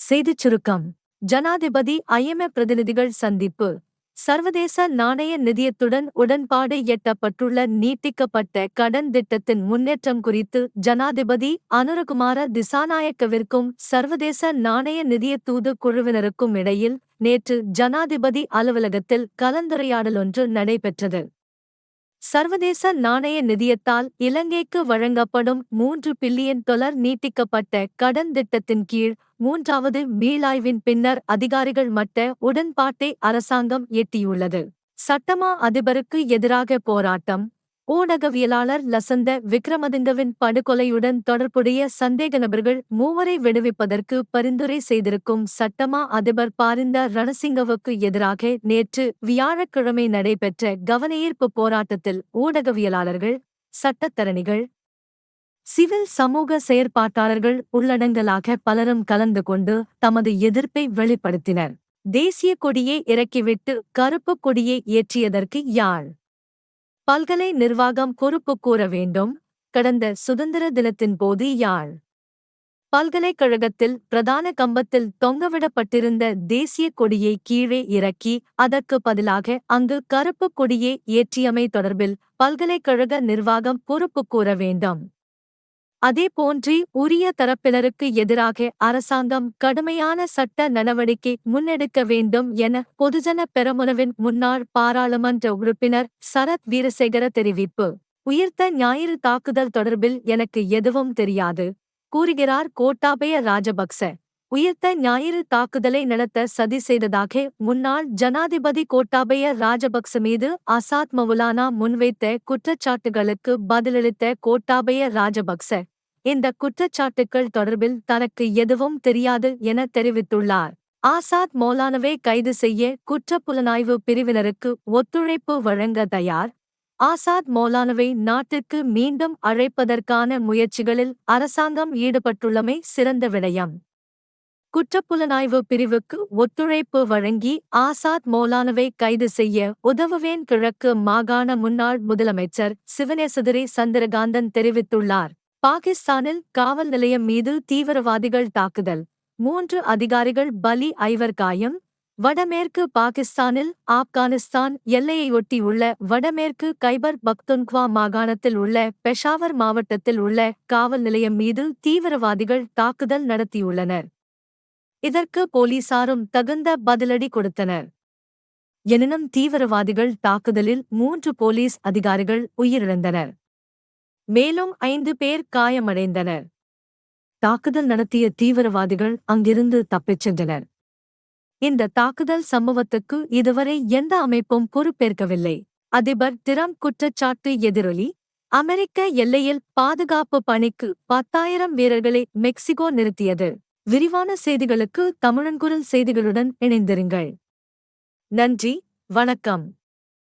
செய்திச் சுருக்கம். ஜனாதிபதி ஐஎம்எஃப் பிரதிநிதிகள் சந்திப்பு. சர்வதேச நாணய நிதியத்துடன் உடன்பாடு எட்டப்பட்டுள்ள நீட்டிக்கப்பட்ட கடன் திட்டத்தின் முன்னேற்றம் குறித்து ஜனாதிபதி அனுரகுமார திசாநாயக்கவிற்கும் சர்வதேச நாணய நிதிய தூது குழுவினருக்கும் இடையில் நேற்று ஜனாதிபதி அலுவலகத்தில் கலந்துரையாடலொன்று நடைபெற்றது. சர்வதேச நாணய நிதியத்தால் இலங்கைக்கு வழங்கப்படும் மூன்று பில்லியன் டொலர் நீட்டிக்கப்பட்ட கடன் திட்டத்தின் கீழ் மூன்றாவது மீளாய்வின் பின்னர் அதிகாரிகள் மட்ட உடன்பாட்டை அரசாங்கம் எட்டியுள்ளது. சட்டமா அதிபருக்கு எதிராக போராட்டம் ஊடகவியலாளர் லசந்த விக்ரமதுங்கவின் படுகொலையுடன் தொடர்புடைய சந்தேக நபர்கள் மூவரை விடுவிப்பதற்கு பரிந்துரை செய்திருக்கும் சட்டமா அதிபர் பாரிந்த ரணசிங்கவுக்கு எதிராக நேற்று வியாழக்கிழமை நடைபெற்ற கவனஈர்ப்பு போராட்டத்தில் ஊடகவியலாளர்கள் சட்டத்தரணிகள் சிவில் சமூக செயற்பாட்டாளர்கள் உள்ளடங்கலாக பலரும் கலந்து கொண்டு தமது எதிர்ப்பை வெளிப்படுத்தினர். தேசிய கொடியை இறக்கிவிட்டு கருப்பு கொடியை ஏற்றியதற்கு யாழ் பல்கலை நிர்வாகம் பொறுப்பு கூற வேண்டும். கடந்த சுதந்திர தினத்தின் போது யாழ் பல்கலைக்கழகத்தில் பிரதான கம்பத்தில் தொங்கவிடப்பட்டிருந்த தேசிய கொடியை கீழே இறக்கி அதற்கு பதிலாக அங்கு கருப்பு கொடியை ஏற்றியமை தொடர்பில் பல்கலைக்கழக நிர்வாகம் பொறுப்பு கூற வேண்டும். அதேபோன்றி உரிய தரப்பினருக்கு எதிராக அரசாங்கம் கடுமையான சட்ட நடவடிக்கை முன்னெடுக்க வேண்டும் என பொதுஜன பெரமுனவின் முன்னாள் பாராளுமன்ற உறுப்பினர் சரத் வீரசேகர தெரிவிப்பு. உயிர்த்த ஞாயிறு தாக்குதல் தொடர்பில் எனக்கு எதுவும் தெரியாது கூறுகிறார் கோட்டாபய ராஜபக்ச. உயிர்த்த ஞாயிறு தாக்குதலை நடத்த சதி செய்ததாக முன்னாள் ஜனாதிபதி கோட்டாபய ராஜபக்ச மீது அசாத் மவுலானா முன்வைத்த குற்றச்சாட்டுகளுக்கு பதிலளித்த கோட்டாபய ராஜபக்ச இந்த குற்றச்சாட்டுக்கள் தொடர்பில் தனக்கு எதுவும் தெரியாது என தெரிவித்துள்ளார். ஆசாத் மௌலானவை கைது செய்ய குற்றப்புலனாய்வு பிரிவினருக்கு ஒத்துழைப்பு வழங்க தயார். ஆசாத் மௌலானவை நாட்டிற்கு மீண்டும் அழைப்பதற்கான முயற்சிகளில் அரசாங்கம் ஈடுபட்டுள்ளமை சிறந்த விடயம். குற்றப்புலனாய்வு பிரிவுக்கு ஒத்துழைப்பு வழங்கி ஆசாத் மௌலானவை கைது செய்ய உதவுவேன் கிழக்கு மாகாண முன்னாள் முதலமைச்சர் சிவனேசதுரை சந்திரகாந்தன் தெரிவித்துள்ளார். பாகிஸ்தானில் காவல் நிலையம் மீது தீவிரவாதிகள் தாக்குதல். மூன்று அதிகாரிகள் பலி ஐவர் காயம். வடமேற்கு பாகிஸ்தானில் ஆப்கானிஸ்தான் எல்லையையொட்டி உள்ள வடமேற்கு கைபர் பக்துன்க்வா மாகாணத்தில் உள்ள பெஷாவர் மாவட்டத்தில் உள்ள காவல் நிலையம் மீது தீவிரவாதிகள் தாக்குதல் நடத்தியுள்ளனர். இதற்கு போலீசாரும் தகுந்த பதிலடி கொடுத்தனர். எனினும் தீவிரவாதிகள் தாக்குதலில் மூன்று போலீஸ் அதிகாரிகள் உயிரிழந்தனர். மேலும் ஐந்து பேர் காயமடைந்தனர். தாக்குதல் நடத்திய தீவிரவாதிகள் அங்கிருந்து தப்பிச் சென்றனர். இந்த தாக்குதல் சம்பவத்துக்கு இதுவரை எந்த அமைப்பும் பொறுப்பேற்கவில்லை. அதிபர் டிரம்ப் குற்றச்சாட்டு எதிரொலி அமெரிக்க எல்லையில் பாதுகாப்பு பணிக்கு பத்தாயிரம் வீரர்களை மெக்சிகோ நிறுத்தியது. விரிவான செய்திகளுக்கு தமிழன்குரல் செய்திகளுடன் இணைந்திருங்கள். நன்றி வணக்கம்.